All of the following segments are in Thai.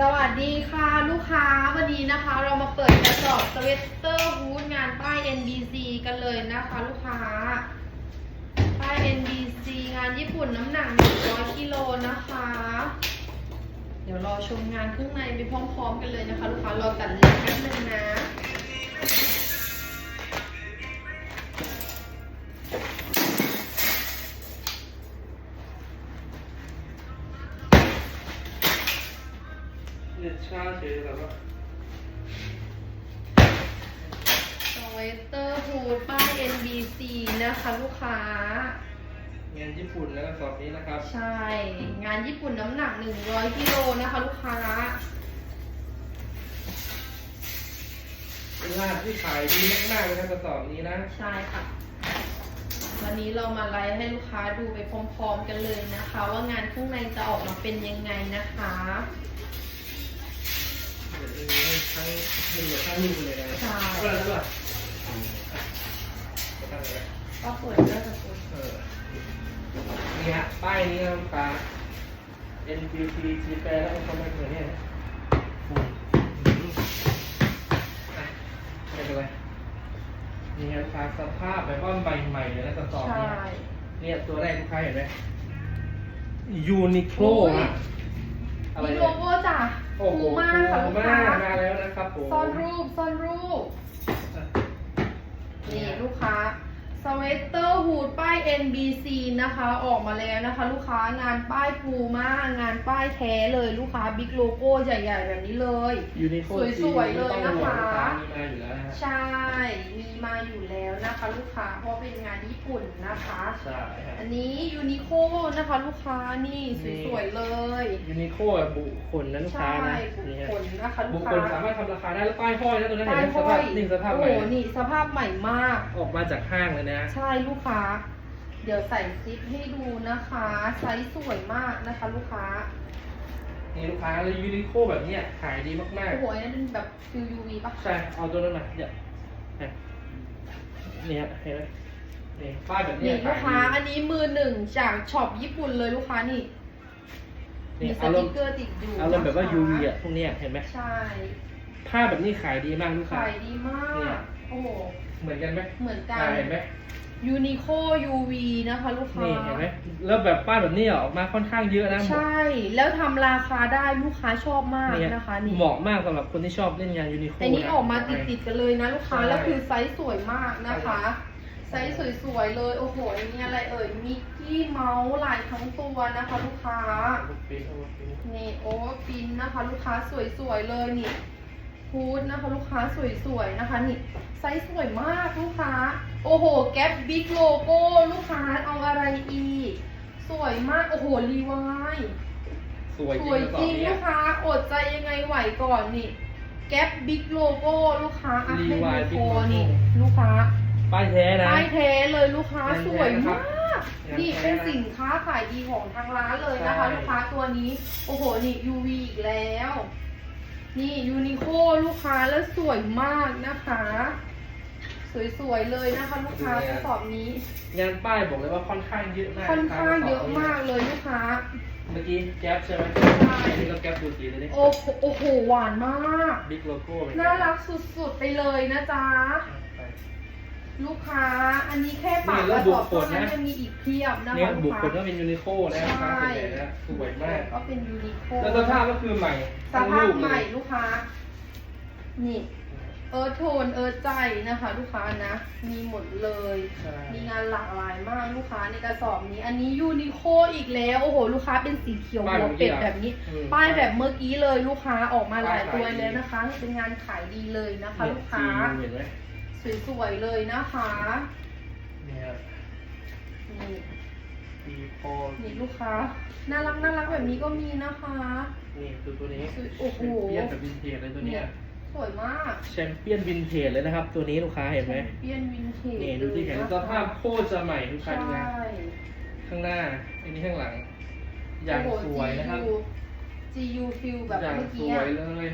สวัสดีค่ะลูกค้าวันนี้นะคะ เรามาเปิดกระสอบสเวตเตอร์ฮูดงานป้าย NBC กันเลยนะคะลูกค้า ป้าย NBC งานญี่ปุ่นน้ำหนัก 100กิโลนะคะ เดี๋ยวรอชมงานข้างในไปพร้อมๆกันเลยนะคะ ลูกค้ารอตัดเล็บแป๊บนึงนะ เนี่ยชาเฉยแบบว่าสเวตเตอร์ฮูดป้าย NBC นะคะลูกค้า งานญี่ปุ่นแล้วก็สอบนี้นะครับ ใช่ งานญี่ปุ่นน้ำหนัก 100กิโลนะคะลูกค้า เป็นลาบที่ขายดีมากๆเลยครับกระสอบนี้นะ ใช่ค่ะ วันนี้เรามาไลฟ์ให้ลูกค้าดูไปพร้อมๆกันเลยนะคะ ว่างานข้างในจะออกมาเป็นยังไงนะคะ ให้ทั้งหนึ่งกับทั้งลูกเลยนะใช่ ก็แล้วก็ก็ตั้งเลยก็เปิดก็จะเปิดเออนี่ฮะป้ายนี้ครับตา NPT จีแปรแล้วก็ไม่เหมือเนี่ยนะอืมอะไม่เป็นไรนี่ครับาสภาพแบบว่าใหม่ๆเลยนะกระสอบใช่นี้เนี่ยตัวแรกลูกค้าเห็นไหมยูนิโคลอะอะไรมีเนี่ยโลโก้จ้ะ โอ้โหปูมาค่ะลูกมาค้า มาแล้วนะครับผม ซ่อนรูปซ่อนรูป นี่ลูกค้า สเวตเตอร์ฮูดป้าย NBC นะคะออกมาแล้วนะคะ ลูกค้างานป้ายปูมางานป้ายแท้เลยลูกค้าบิ๊กโลโก้ใหญ่ๆ แบบนี้เลย ยูนิโคลสวยๆเลยนะคะ มีมาอยู่แล้วนะฮะใช่ มีมาอยู่แล้วนะคะ ลูกค้าเพราะเป็นงานญี่ปุ่นนะคะ ใช่ฮะอันนี้ยูนิโคนะคะลูกค้านี่สวยๆเลย ยูนิโคลแบบบุคคลนะลูกค้าใช่นะบุคนี่ฮะคลนะคะบุลูคกคค้าลสามารถทำราคาได้แล้วป้ายห้อยนะตัวนั้นเห็นป้าไหยมสห้อภาพยนี่สภาพโอ้ใหโหม่นี่สภาพใหม่มาก ออกมาจากห้างเลยนะใช่ลูกค้า เดี๋ยวใส่ซิปให้ดูนะคะ ไซส์สวยมากนะคะ ลูกค้านี่ลูกค้าแล้วยูนิโคลแบบเนี้ยขายดีมากโอ้โหอันนั้นเป็นแบบฟิลยูวีปะๆ ใช่ เอาตัวนั้นมาเดี๋ยวเนี่ยนี่ฮะเห็นไหมนี่ป้ายแบบเนี้นี่ยลูขากยค้าดีอันนี้มือหนึ่งจากช็อปญี่ปุ่นเลยลูกค้านี่ มีนี่สอารติมกณ์เกอร์ติดอยู่อารมณ์แบบว่านะคะ UV อะพวกเนี้ยเห็นไหมใช่ผ้าแบบนี้ขายดีมากลูกค้า ขายดีมาเนี่กย โอ้โห เหมือนกันไหมเหมือนกัน อ่าเห็นไหมยูนิโคยูวีนะคะลูกค้า นี่เห็นไหมแล้วแบบป้ายแบบนี้ออกมาค่อนข้างเยอะนะใช่ แล้วทำราคาได้ลูกค้าชอบมากเนี่ยนะคะนี่เหมาะมากสำหรับคนที่ชอบเล่นงานยูนิโคอันนี้ออกมาติดๆกันเลยนะลูกค้า ใช่ แล้วคือไซส์สวยมากนะคะ ไซส์สวยๆเลย โอ้โหอันนี้อะไรเอ่ย มิกกี้เมาส์ลายทั้งตัวนะคะลูกค้าปีนเอามาปีนนี่โอ้ปินนะคะ ลูกค้าสวยๆเลยนี่ ฮูดนะคะ ลูกค้าสวยๆนะคะนี่ไซส์สวยมากลูกค้า โอ้โห แก๊ปบิ๊กโลโก้ลูกค้าเอาอะไรอีก สวยมากโอ้โหรีวายสวยสจริวยงกระสจอริบงเนี้ลูยกค้าอดใจยังไงไหวก่อนนี่ แก๊ปบิ๊กโลโก้ลูกค้าอะให้ Levi ดู Big โค Logo นี่ลูกค้าป้ายแท้นะป้ายแท้เลยลูกค้าป้ายแท้สวยนะครับมากงานนี่แท้เป็นนะสินค้าขายดีของทางร้านเลยนะคะใช่ลูกค้าตัวนี้ โอ้โห นี่ UV อีกแล้ว นี่ยูนิโคลูกค้าแล้วสวยมากนะคะ สวยๆเลยนะคะ ลูกค้ากระสอบนี้ งานป้ายบอกเลยว่าค่อนข้างเยอะมากค่อนข้างเยอะมากเลยลูกค้า เมื่อกี้แก๊ปใช่ไหมใช่อันนี้ก็แก๊ปดูสีเลยดิโอ้โหโอ้โหหวานมาก บิ๊กโลโก้น่ารักสุดๆไปเลยนะจ๊ะ ลูกค้าอันนี้แค่ปากกระสอบเท่านั้นยังมีอีกเพียบนะเนี่ยคะบุลูคกคค้าลก็เป็นยูนิโคนะลูกค้าส่วนใหญ่นะสวยมากก็เป็นยูนิโคแล้วสภาพก็คือใหม่สทั้งภาพลูกใหเลม่ยลูกค้า นี่ เอิร์ธโทนเอิร์ธใจนะคะ ลูกค้านะ มีหมดเลยใช่มีงานหลากหลายมากลูกค้าในกระสอบนี้ อันนี้ยูนิโคอีกแล้วโอ้โห ลูกค้าเป็นสีเขียวหัวเป็ดแบบนี้อืมป้ายแบบเมื่อกี้เลยลูกค้าออกมาหลายป้ายขายตัวดีเลยนะคะ เป็นงานขายดีเลยนะคะเนี่ยลูกค้าเห็นไหม สวยๆเลยนะคะเนี่ยนี่ดีโคนี่ลูกค้า น่ารักน่ารักแบบนี้ก็มีนะคะนี่คือตัวนี้สวยโอ้โหแชมเปี้ยนแบบวินเทจเลยตัวเนี้ยสวยมากแชมเปี้ยนวินเทจเลยนะครับ ตัวนี้ลูกค้าเห็นไหมเปียนวินเทจนี่ดูที่แขนสภาพโคตรจะใหม่ทุกคัใช่นนะข้างหน้าอันนี้ข้างหลัง อย่างสวยนะครับโอ้โห GU ฟิลแบบอย่างเมื่อสกี้วอะยเลย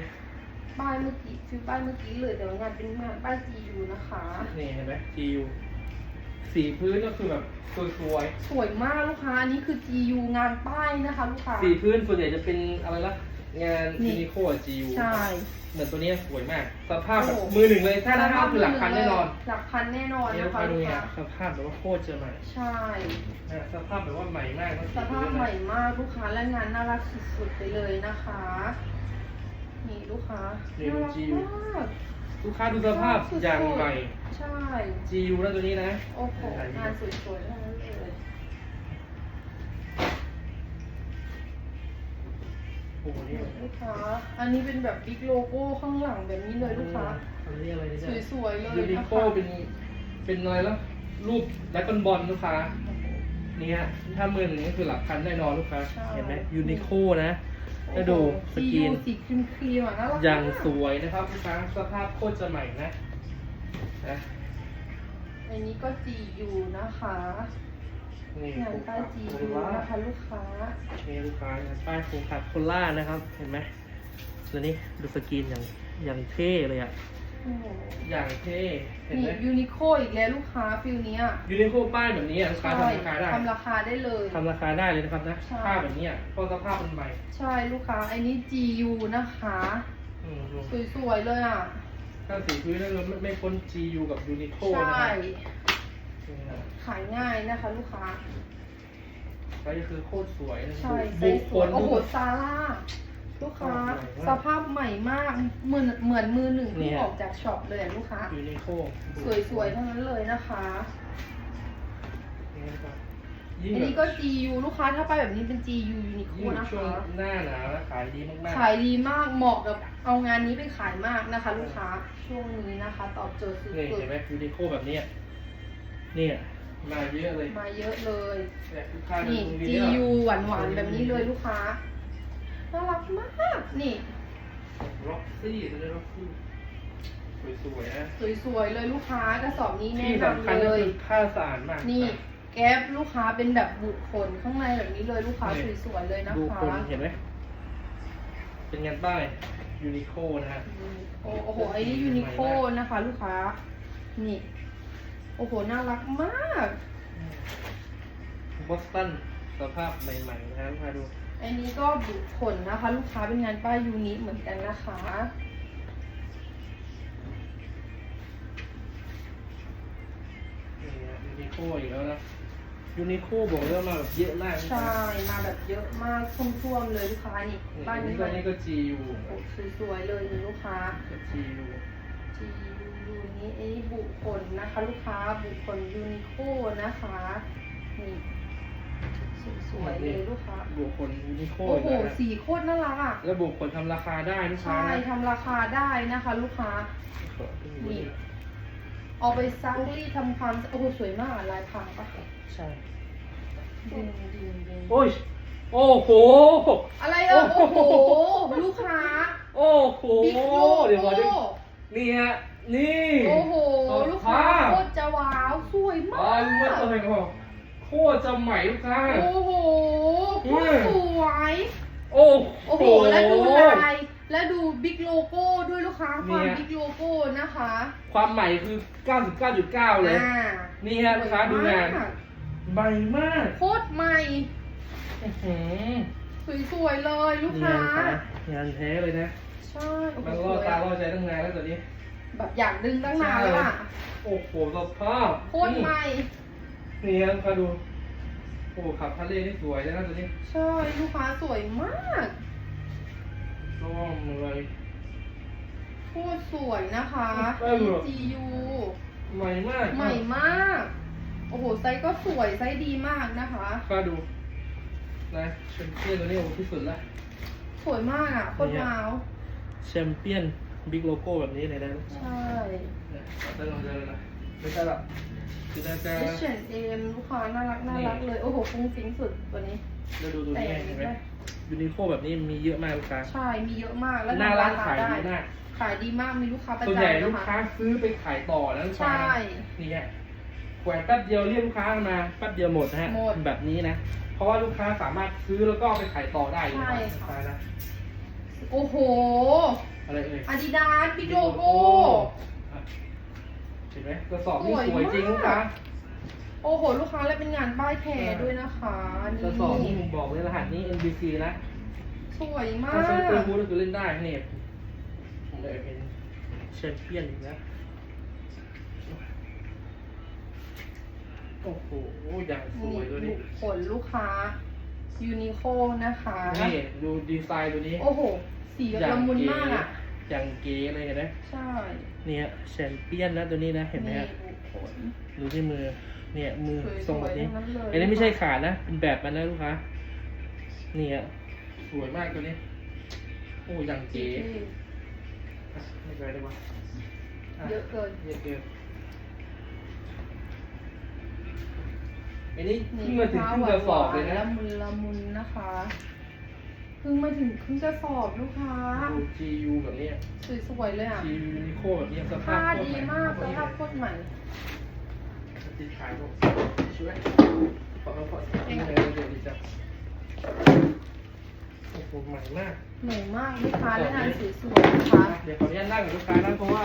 ป้ายเมื่อกี้ฟิลป้ายเมื่อกี้เลยแต่ว่างานเป็นงานป้าย GU นะคะ นี่เห็นไหม GU สีพื้นก็คือแบบสวยสวยมากลูกค้าอันนี้คือ GU งานป้ายนะคะลูกค้า ๆสีพื้นส่วนใหญ่จะเป็นอะไรล่ะ งานนี่ยูนิโคจียูใช่ เหมือนตัวเนี้ยสวยมาก สภาพแบบโอ้โห มือหนึ่งเลย ถ้าหน้าห้าคือหลักพันแน่นอนหลักพันแน่นอนเนี่ยนะพาคะดูลูกเนี่ยค้าสภาพแบบว่าโคตรจะใหม่ใช่นะสภาพแบบว่าใหม่มากนะสภาพใหม่มากลูกค้าและงานน่ารักสุดๆไปเลยนะคะ นี่ลูกค้าน่ารักมากลูกค้าดูสภาพอย่างใหม่ ใช่ GU นะตัวนี้นะโอ้โหงานสวยๆทั้งนั้นเลย โอ้โหนี่ลูกค้า อันนี้เป็นแบบบิ๊กโลโก้ข้างหลังแบบนี้เลยลูกค้า อันนี้อะไรเนี่ยสวยๆเลยยูนินะโคคะเป็นเป็นอะไรแล้วรูปแดกอนบอลลูกค้า เนี่ยถ้ามือหนึ่งก็คือหลักพันแน่นอนลูกค้า ใช่ เห็นไหมยูนิโคนะ ถ้าดูสกรีนสีครีมครีมๆอะน่ารักอย่างมากสวยนะครับลูกค้าสภาพโคตรจะใหม่นะนะอันนี้ก็ GU นะคะนี่งานป้าย GU นะคะลูกค้านี่ลูกค้างานป้ายโคคับโคล่านะครับ เห็นไหมแล้วนี่ดูสกรีนอย่างอย่างเท่เลยอะโอ้โหอย่างเท่เห็นนี่ไหมยูนิโคอีกแล้วลูกค้าฟิลเนี้ยยูนิโคป้ายแบบนี้อะลูกค้าทำราคาได้ทำราคาได้เลย ทำราคาได้เลยนะครับนะใช่ ผ้าแบบนี้อะเพราะสภาพมันใหม่ใช่ลูกค้าอันนี้ GU นะคะ อืมดูสวยๆเลยอะ ถ้าสีพื้นแล้วเราไม่ไม่พ้น GU กับยูนิโคใช่นะครับนี่นะขายง่ายนะคะ ลูกค้า ไซส์คือโคตรสวยนะใช่ไซบุส์คสควยลโอ้โหดูซาร่า ลูกค้าสสภาภาพพใหม่มากเหมือนเหมือนมือหนึ่งเนี่ที่ยออกจากช็อปเลยอะลูกค้ายูนิโคสวยๆทั้งนั้นเลยนะคะนี่นะครับยิ่งอันแบนี้บก็ GU ลูกค้าถ้าไปแบบนี้เป็น GU ยูนิโคยิ่งนะช่วงคะ หน้าหนาวแล้วขายดีมากๆ ขายดีมากเหมาะกับเอางานนี้ไปขายมากนะคะ ลูกค้าช่วงนี้นะคะ ตอบโจทย์สุนี่ดเห็นไหมยูนิโคแบบเนี้ยเนี่ยมาเยอะเลยๆมาเยอะเลยเนี่ยลูกค้าดูนี่ตรงนี้ GU หวานหวานๆแบบนี้เลยลูกค้า น่ารักมาก นี่ ร็อกซี่เลยร็อกซี่สวยๆนะสวยๆเลยลูกค้ากระสอบนี้แนะที่สำคัญนำก็เลยคือผ้าสะอาดมากนี่แก๊ปลูกค้าเป็นแบบบุขนข้างในแบบนี้เลยลูกค้านี่สวยๆเลยนะดูคะคนเห็นไหมเป็นงานป้ายยูนิโคนะฮะโอ้โอ้โหไอ้นี่ยูนิโคนะคะ ลูกค้า นี่ โอ้โหน่ารักมาก บอสตันสภาพใหม่ๆนะครับมาดู อันนี้ก็บุขนนะคะ ลูกค้าเป็นงานป้ายยูนิเหมือนกันนะคะนี่ฮะยูนิโคอีกแล้วนะยูนิโคบอกเลยว่ามาแบบเยอะมากนะใช่ มาแบบเยอะมากท่วมๆเลยลูกค้านี่นี่บ้านอันนี้นี้ก็มานี่ก็ GU โอ้สวยๆเลยนี่ลูกค้าก็ GU จียูนี้อันนี้บุขนนะคะ ลูกค้าบุขนยูนิโคนะคะนี่ สวยๆเลยลูกค้าบุคคลยูนิโคโอ้อีกโหแล้วนะสีโคตรน่ารักอะ แล้วบุคคลทำราคาได้ลูกค้าใช่นะทำราคาได้นะคะ ลูกค้า นี่ เอาไปซักรีดทำความโอ้โหสวยมากอะลายพังปะใช่ดึงดึงดึงโอ้ย โอ้โห อะไรเออโอ้โห ลูกค้าโอ้โห บิ๊กโลเดี๋ยวขอดูโก้นี่ฮะ นี่ โอ้โหสภพลูกค้าโคตรจะว้าว สวยมาอ๋อกรู้ว่าตัวไหนก็ โคตรจะใหม่ลูกค้า โอ้โหโคตรสวย โอ้โอ้โห แล้วดูลาย แล้วดูบิ๊กโลโก้ด้วยลูกค้า ความเนี่ย บิ๊กโลโก้นะคะ ความใหม่คือ 99.9 เลย อ่านี่ฮะลูกค้าดูงานสวยมกใหม่มากโคตรใหม่ อื้อหือสวยๆเลยลูกค้า งานงานแท้เลยนะใช่โอ้โหมันสล่อวยตาอะล่อใจตั้งนานแล้วตัวนี้ แบบอยากดึงตั้งนานแล้วอะ โอ้โหสภาพโคตรใหม่ นี่ฮะลูกค้าดู โอ้โหขับทะเลนี่สวยเลยนะตัวนี้ใช่ลูกค้าสวยมากร่องเลยโคตรสวยนะคะเออ GU ใหม่มาก ใหม่มาก โอ้โห ไซส์ก็สวย ไซส์ดีมากนะคะก็ดู นะแชมเปี้ยนตัวนี้โอ้โหที่สุดละ สวยมากอะโคตรว้าวแชมเปี้ยนบิ๊กโลโก้แบบนี้เลยนะ ใช่เนี่ยจะลองเจอนะ ไม่ใช่หรอกคือน่าจะ H&M ลูกค้าน่ารักน่ารักเลย โอ้โหฟุ้งฟิ้งสุดตัวนี้เราดูตัวแต่นี้อย่างเห็นี้นไหมได้ยูนิโคแบบนี้มีเยอะมากลูกค้าใช่มีเยอะมากแล้วหน้าร้านทำขายได้ดีมากขายดีมากมีลูกค้าประส่วนใหญ่จำลูนะกค้าคะซื้อไปขายต่อนะลูกค้าใช่นี่ฮะแขวนแป๊บเดียวเรียกลูกค้ามาแป๊บเดียวหมดนะฮะหมดแบบนี้นะ เพราะว่าลูกค้าสามารถซื้อแล้วก็เอาไปขายต่อได้เลยนะใช่ลูกค่ะค้านะโอ้โหอะไรเอ่ยอาดิดาสบิ๊กโลโก้อะ เห็นไหมกระสอบนี่สวยสวยจริงมากลูกค้าโอ้โห ลูกค้าและเป็นงานป้ายแท้ด้วยนะคะกระสอบนี่ผมบอกเลยรหัสนี้ NBC นะใสวยมาถ้ากสเวตเตอร์ฮูดก็คือเล่นได้เนี่ยผมเลยเป็นแชมเปี้ยนอีกแล้วโอ้โหอย่างสนี่วยตัวนี้บุคคลลูกค้ายูนิโคนะคะนี่ดูดีไซน์ตัวนี้ โอ้โห สีแบบละมุนมากอะ อย่างเก๋เลยเห็นไหมใช่เนี่ยแชมเปี้ยนนะตัวนี้นะเห็นไหมนี่ฮะบุคคลดูที่มือ เนี่ยมือสวยๆทรงแบบนี้ทั้งนั้นเลยอันนี้ไม่ใช่ขาดนะเป็นแบบมันนะลูกค้านี่อะสวยมากตัวนี้โอ้อย่างเก๋อะไม่เคยได้ปะอะเยอะเกินเยอะเกินอันนี้นี่เพิ่งมาถึงครึ่งกระสอบเลยละนะมุนละมุนนะคะ เพิ่งมาถึงครึ่งกระสอบลูกค้าดู GU แบบเนี้ย สวยๆเลยอะ GU นิโคแบบเนี้ยสภาผ้าพโคตรดีใหม่มากสโคตรภาพโคตรใหม่ ติดขายผมช่วยขอขอขอที่ไหนเดี๋ยวดีจังโอ้โหใหม่มากใหม่มากลูกค้าและงานสวยๆนะคะเดี๋ยวขออนุญาตนั่งกับลูกค้านะเพราะว่า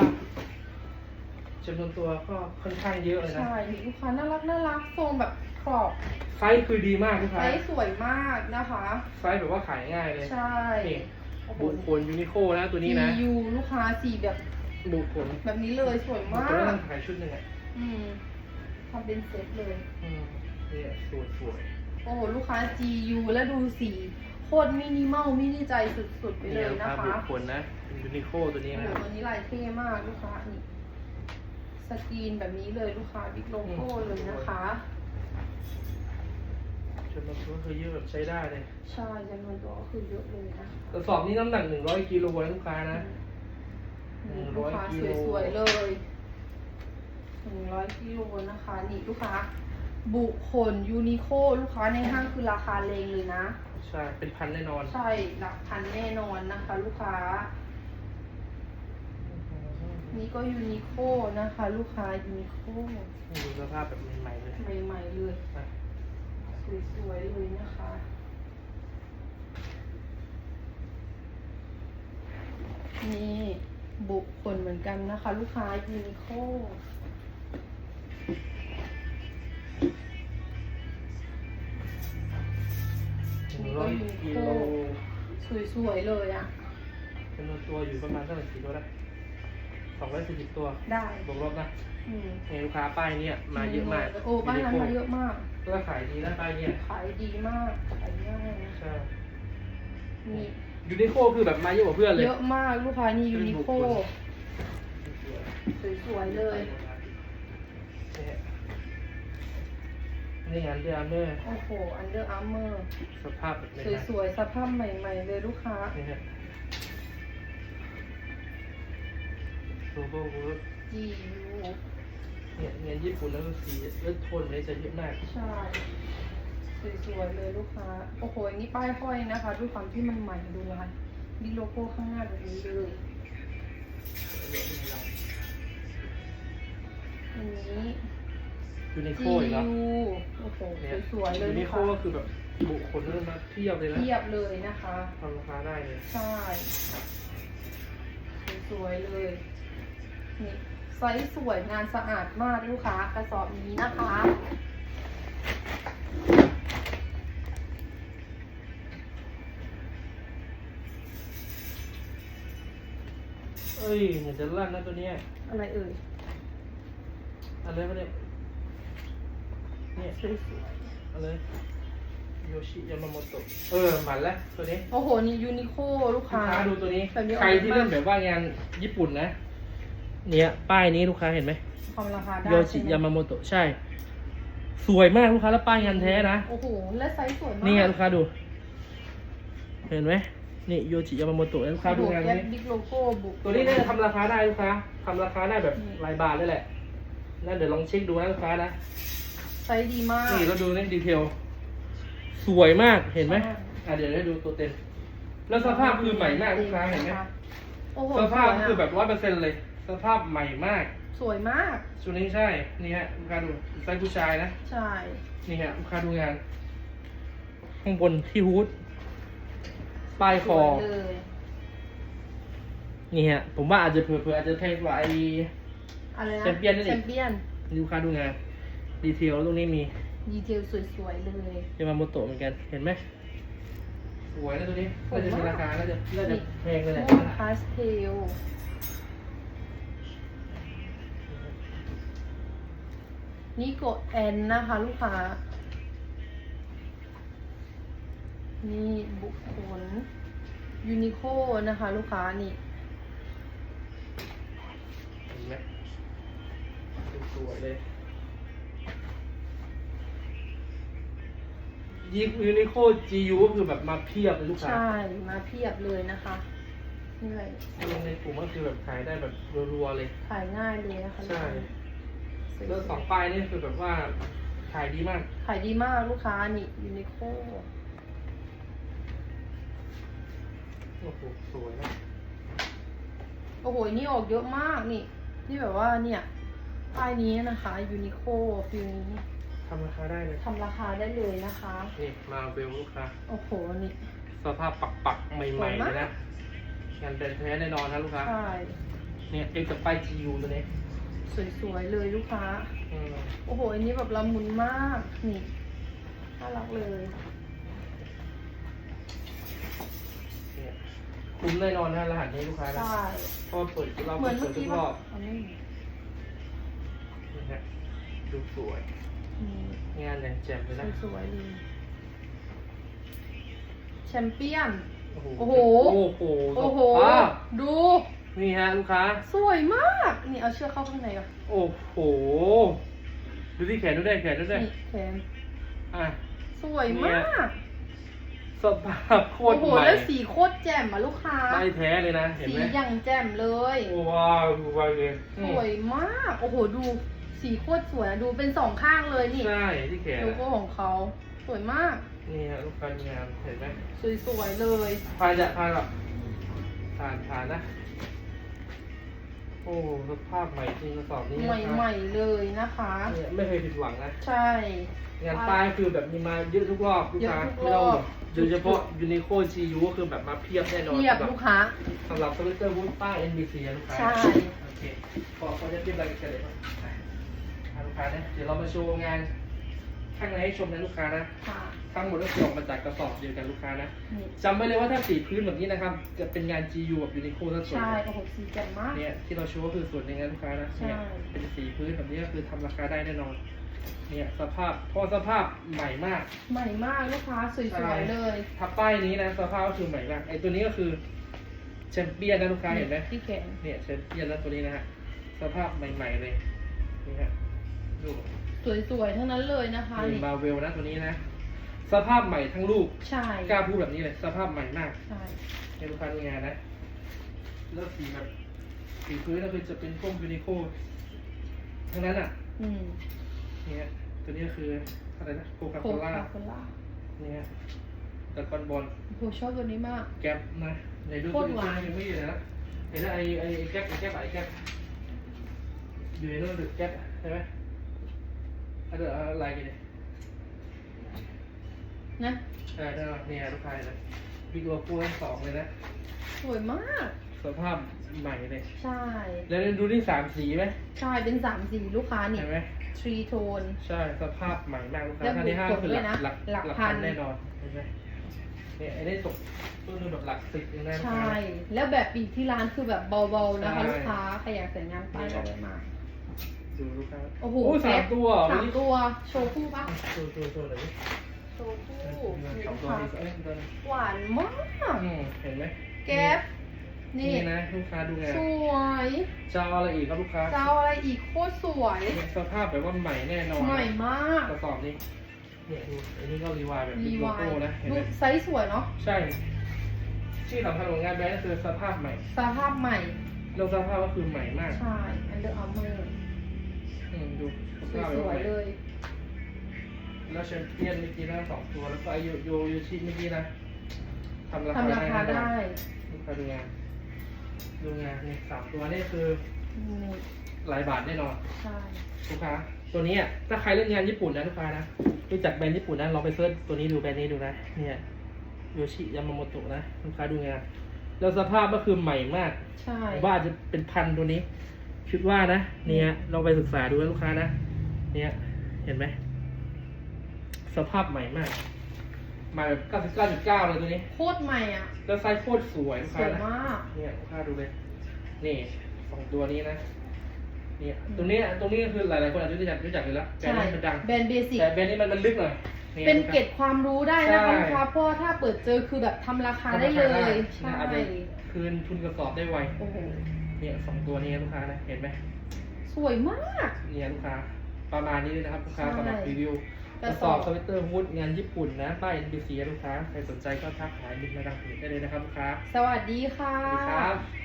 จำนวนตัวก็ค่อนข้างเยอะเลยนะ ใช่ลูกค้าน่ารักน่ารักทรงแบบกรอบ ไซส์คือดีมากลูกไซค้าส์สวยมากนะคะ ไซส์แบบว่าขายง่ายเลยใช่นี่โอ้โหบุคคลยูนิโคนะตัวนี้นะยูลูกค้าสีแบบบุคคลแบบนี้เลยสวยบุคมาคลต้กองขายชุดหนึ่งอะอืมทำเป็นเซ็ตเลย อืมเนี่ยสวยสวยโอ้โหลูกค้า GU แล้วดูสีโคตรมินิมอลมินิใจสุดๆไปเลยลูกนะค้าคะบุคคลนะเป็นยูนิโคตัวนี้โอ้โหนะตัวนี้ลายเท่มากลูกค้านี่สกรีนแบบนี้เลยลูกค้าบิ๊กโลโก้เลยนะคะ จำนวนตัวคือเยอะแบบใช้ได้เลยใช่จำนวนตัวก็คือเยอะเลยนะกระสอบนี้น้ำหนักหนึ่งร้อยกิโลนะลูกค้านะนี่100ลูกค้ากิโล สวยๆเลยหนึ่งร้อยกิโลนะคะ นี่ลูกค้า บุคคลยูนิโคลูกค้าในห้างคือราคาเลงเลยนะ ใช่เป็นพันแน่นอน ใช่หลักพันแน่นอนนะคะ ลูกค้า นี่ก็ยูนิโคนะคะ ลูกค้ายูนิโคดูสภาพแบบใหม่ๆเลย ใหม่ๆเลย อะ สวยๆเลยนะคะ นี่บุคคลเหมือนกันนะคะ ลูกค้ายูนิโคหนึ่งร้อยกิโลสวยๆเลยอะจำนวนตัวอยู่ประมาณเท่าไหร่กี่ตัวได้สองร้อยสี่สิบตัว ได้บวกลบนะอืมเนี่ยลูกค้าป้ายเนี่ยมาเยอะมาก โอ้ป้ายนั้นมาเยอะมาก ก็ขายดีนะป้ายเนี่ยขายดีมากขายง่ายนะใช่นี่ยูนิโคคือแบบมาเยอะกว่าเพื่อนเลย เยอะมากลูกค้านี่ยูนิโคสวยๆเลยเนี่ยนี่งานเดือนเมื่อโอ้โหอันเดอร์อาร์เมอร์สภาพแบบนี้นะสวยๆสภาพใหม่ๆเลยลูกค้านี่ฮะโลโก้เวิร์ก GU เนี่ยเงินญี่ปุ่นแล้วก็สีเลือดโทนเลยจะเยอะมากใช่สวยๆเลยลูกค้า โอ้โหอันนี้ป้ายห้อยนะคะ ด้วยความที่มันใหม่ดูลายมีโลโก้ข้างหน้าแบบนี้เลยอันนี้ยูนิโค GU อีกแล้วโอ้โหเนี่ยสวยๆเลยยูนิลูกโคค้าก็คือแบบบุคคลเริ่มมาเทียบเลยนะเทียบเลยนะคะทำราคาได้เลย ใช่ สวยๆเลย นี่ ไซส์สวยงานสะอาดมากลูกค้ากระสอบนี้นะคะ เอ้ยเหมือนจะลั่นนะตัวเนี้ยอะไรเอ่ยอะไรวะเนี่ยเนี่ยสวยอะไรโยชิยามาโมโตะเออหมันแล้วตัวนี้ๆโอ้โหนี่ยูนิโคลูกลูกค้าค้าดูตัวนี้ แบบนี้ใครที่ออกมาเล่นแบบว่างานญี่ปุ่นนะ เนี่ยป้ายนี้ลูกค้าเห็นไหมทำราคาได้โยชิใช่ไหมยามาโมโตะใช่ สวยมากลูกค้าแล้วป้ายงานแท้นะโอ้โหและไซส์สวยมากนี่ไงลูกค้าดู เห็นไหมนี่โยชิยามาโมโตะลูกค้าดูงานแก๊นี้บิ๊กโลโก้บุกตัวนี้น่าจะทำราคาได้ลูกค้าทำราคาได้แบบนี่รายบาทเลยแหละนั่นเดี๋ยวลองเช็คดูนะลูกค้านะไซส์ดีมากนี่เราดูในดีเทลสวยมากเห็นไหมใช่อะเดี๋ยวได้ดูตัวเต็ม แล้วสภาพคือใหม่มากลูกค้าเห็นไหมโอ้โหสภาพสวยะคือแบบร้อยเปอร์เซ็นต์เลย สภาพใหม่มาก สวยมาก ชุดนี้ใช่ นี่ฮะลูกค้าดูไซส์ผู้ชายนะ ใช่ นี่ฮะลูกค้าดูงาน ข้างบนที่ฮูดปลายคอ สวยเลยนี่ฮะ ผมว่าอาจจะเผื่อๆอาจจะแพงกว่าไอ้อะไรนะแชมเปี้ยนนั่นอีกแชมเปี้ยนลูกค้าดูงาน ดีเทลตรงนี้มีดีเทลสวยๆเลยยามาโมโตะเหมือนกัน เห็นไหมสสวยนะตัวนี้สวยน่าจะมีมากราคาน่าจะน่าจะแพงเลยแหละม่วงพาสเทล นี่กดแอนนะคะลูกค้า นี่บุคคลยูนิโคนะคะ ลูกค้านี่เห็นไหมสวยเลยยิงยูนิโคจียูก็คือแบบมาเพียบเลยลูกค้า ใช่ มาเพียบเลยนะคะนี่เลยลงในกลุ่มก็คือแบบขายได้แบบรัวๆเลย ขายง่ายเลยนะคะ ใช่ สวยแล้วสองป้ายนี่คือแบบว่าขายดีมาก ขายดีมากลูกค้านี่ยูนิโคโอ้โหสวยนะโอ้โหนี่ออกเยอะมากนี่นี่แบบว่าเนี่ยป้ายนี้นะคะยูนิโคฟิลนี้ทำราคาได้เลยทำราคาได้เลยนะคะ นี่มาเวลลูกค้าโอ้โหนี่สภาพปักปักๆใหสม่วยๆมาเลกยนะงานเป็นแท้แน่นอนนะลูกค้าใช่เนี่ยเอ็กซ์ป้ายจียูตัวนี้ สวยๆเลยลูกค้าอืมโอ้โห อันนี้แบบละมุนมาก นี่ น่ารักเลยเนี่ยคุ้มแน่นอนนะรหัสนี้ลูกค้านะใช่เพราะว่าเปิดเราเหมืเปิอนดเมื่อทุกี้กรว่าอบอันนี้นี่ฮะดูสวยอืมงานอย่างแจ่มเลยนะสวยๆเลยแชมเปี้ยน โอ้โห โอ้โหโอ้โหโอ้โหสภาพดู นี่ฮะลูกค้า สวยมาก นี่เอาเชือกเข้าข้างในอะโอ้โห ดูที่แขนดูได้แขนดูได้นี่แขน อะ สวยมาก สภาพโคโอ้ตรโห ใหม่แล้วสีโคตรแจ่มอะลูกค้า ไม่แท้เลยนะ เห็นสีไหมอย่างแจ่มเลย ว้าวดูไปเลยอืสมวยมาก โอ้โห ดู สีโคตรสวยอะดูเป็นสองข้างเลยนี่ ใช่ที่แขนโลโก้ของเขา สวยมาก นี่ฮะลูกค้างานเห็นไหมสวยๆเลย พายจะพายแบบผ่านผ่านนะ โอ้สภาพใหม่จริงกระสอบนี้ใหม่ๆเลยนะคะๆเนี่ยไม่เคยผิดหวังนะ ใช่ งานป้ายคือแบบมีมาเยอะทุกรอบลูกค้าเยอะทุกไม่รต้ออบงแบบโดยเฉพาะยูนิโคจียูก็คือแบบมาเพียบแน่นอนเทียบสำหรับลูกค้า สำหรับสวิตเตอร์วูดป้าย NBC นะลูกค้าใช่ โอเคขอขอจะเทียบอะไรกันเลยบ้างอะลูกค้าเนี่ยเดี๋ยวเรามาโชว์งาน ข้างในให้ชมนะลูกค้านะ ค่ะทั้งหมดก็คือออกมาจากกระสอบเดียวกันลูกค้านะนี่จำไว้เลยว่าถ้าสีพื้นแบบนี้นะครับ จะเป็นงาน GU แบบยูนิโคทั้งส่วนใช่เลยโอ้โหสีแจ่มมาก เนี่ยที่เราโชว์ก็คือส่วนหนึ่งนะลูกค้านะใช่ เนี่ยเป็นสีพื้นแบบนี้ก็คือทำราคาได้แน่นอน เนี่ยสภาพเพราะสภาพใหม่มาก ใหม่มากลูกค้าสวยๆเลยทับป้ายนี้นะสภาพก็คือใหม่มากไอ้ตัวนี้ก็คือแชมเปี้ยนนะลูกค้าเห็นไหมที่แขนเนี่ยแชมเปี้ยนนะตัวนี้นะฮะสภาพใหม่ ๆ เลยนี่ฮะดู สวยๆทั้งนั้นเลยนะคะนี่นี่มาเวลนะตัวนี้นะ สภาพใหม่ทั้งลูก ใช่กล้าพูดแบบนี้เลย สภาพใหม่มากใช่ให้ลูกค้าดูงานนะแล้วสีแบบสีพื้นก็คือจะเป็นพวกยูนิโคทั้งนั้นอะ อืมเนี่ยตัวนี้ก็คืออะไรนะโคคาโคโคล่าคาโคล่าเนี่ยตะกอนบอลโหชอบตัวนี้มาก แก๊ปนะในดูโคตัวตรหวานยังไม่อยู่เลยนะเห็นไหมไอไอไอ้แก๊ปไอแก๊ปไอแก๊ปอยู่ในนู้นดึกแก๊ปใช่ไหม อะไรอะไรกันเนี่ยนะเออเนี่ยลูกค้าเลยบิ๊กโลโก้ทั้งสองเลยนะสวยมาก สภาพใหม่เลย ใช่ แล้วดูที่สามสีไหมใช่เป็นสามสีลูกค้านี่เห็นไหมทรีโทน ใช่สภาพใหม่มากลูกค้าแล้วท่านที่ห้าบวกคือหลักด้วยนะหลักหลักหลักพัพันนแน่นอนเห็นไหมเนี่ยไอ้ได้ตกต้นทุนแบบหลักสิบอย่างนั้นใช่ แล้วแบบปีกที่ร้านคือแบบเบาๆนะคะใช่ลูกค้าใครอยากใส่งานป้ายก็ได้มา ดูลูกค้าโอ้โหสามตัวเหรอสามนี่ตัว โชว์คู่ปะโชว์โชว์โชว์หน่อยดิโชว์คู่นี่สอลูงกตัวค้านี้เอ้ยตัวนี้หวานมาก อืมเห็นไหมแก๊ปนี่นี่นะลูกค้าดูไงสวยจะเอาอะไรอีกครับลูกค้าจะเอาอะไรอีกโคตรสวยเนี่ยสภาพแบบว่าใหม่แน่นอนใหม่มากกระสอบนี้เนี่ยดูอันนี้ก็รีวายแบบรีมีโลวายโก้นะเห็นดูไหมไซส์สวยเนาะใช่ที่สำคัญของงานแบรนด์ก็คือสภาพใหม่สภาพใหม่แล้วสภาพก็คือใหม่มาก ใช่ Under Armour อืมดูสสภาพแบบวว่ายใหม่ๆเลย แล้วแชมเปี้ยนเมื่อกี้นะสองตัว แล้วก็ไอโยโยยูชิเมื่อกี้นะทำราคาทำราคาแน่นอนได้ลูกค้าดูงานดูงานนี่สามตัวนี่คือนี่หลายบาทแน่นอน ใช่ ลูกค้าตัวนี้อะถ้าใครเล่นงานญี่ปุ่นนะลูกค้านะรู้จักแบรนด์ญี่ปุ่นนะลองไปเซิร์ชตัวนี้ดูแบรนด์นี้ดูนะเนี่ยโยชิยามาโมโตะนะลูกค้าดูงานแล้วสภาพก็คือใหม่มากใช่ ผมว่าอาจจะเป็นพันตัวนี้ คิดว่านะเนี่ยลองไปศึกษาดูนะลูกค้านะเนี่ยเห็นไหมสภาพใหม่มากมาแบบ99.9เลยตัวนี้โคตรใหม่อะ แล้วไซส์โคตรสวยลูกสค้าวยนะมาก เนี่ยลูกค้าดูเลยนี่สองตัวนี้นะเนี่ยตรงนี้ตรงนี้ก็คือหลายๆคนอาจจะรู้จักรู้จักอยู่แล้วแต่ใช่อันนี้มันดัง แบรนด์เบสิก แต่แบรนด์นี้มันมันลึกหน่อยนี่เป็นลูค้าเกร็ดความรู้ได้นะคะใช่ลูกค้าเพราะว่าถ้าเปิดเจอคือแบบทำราคาได้เลย ใช่ อาจจะคืนทุนกระสอบได้ไว โอ้โห เนี่ยสองตัวนี้ลูกค้านะเห็นไหมสวยมาก เนี่ยลูกค้าประมาณนี้เลยนะครับลูกค้าใช่สำหรับรีวิวกกระระสสออบบสเวตเตอร์ฮูดงานญี่ปุ่นนะป้าย NBC ลูกค้าใครสนใจก็ทักหาบินมาดังเพจได้เลยนะครับลูกค้า สวัสดีค่ะสวัสดีครับ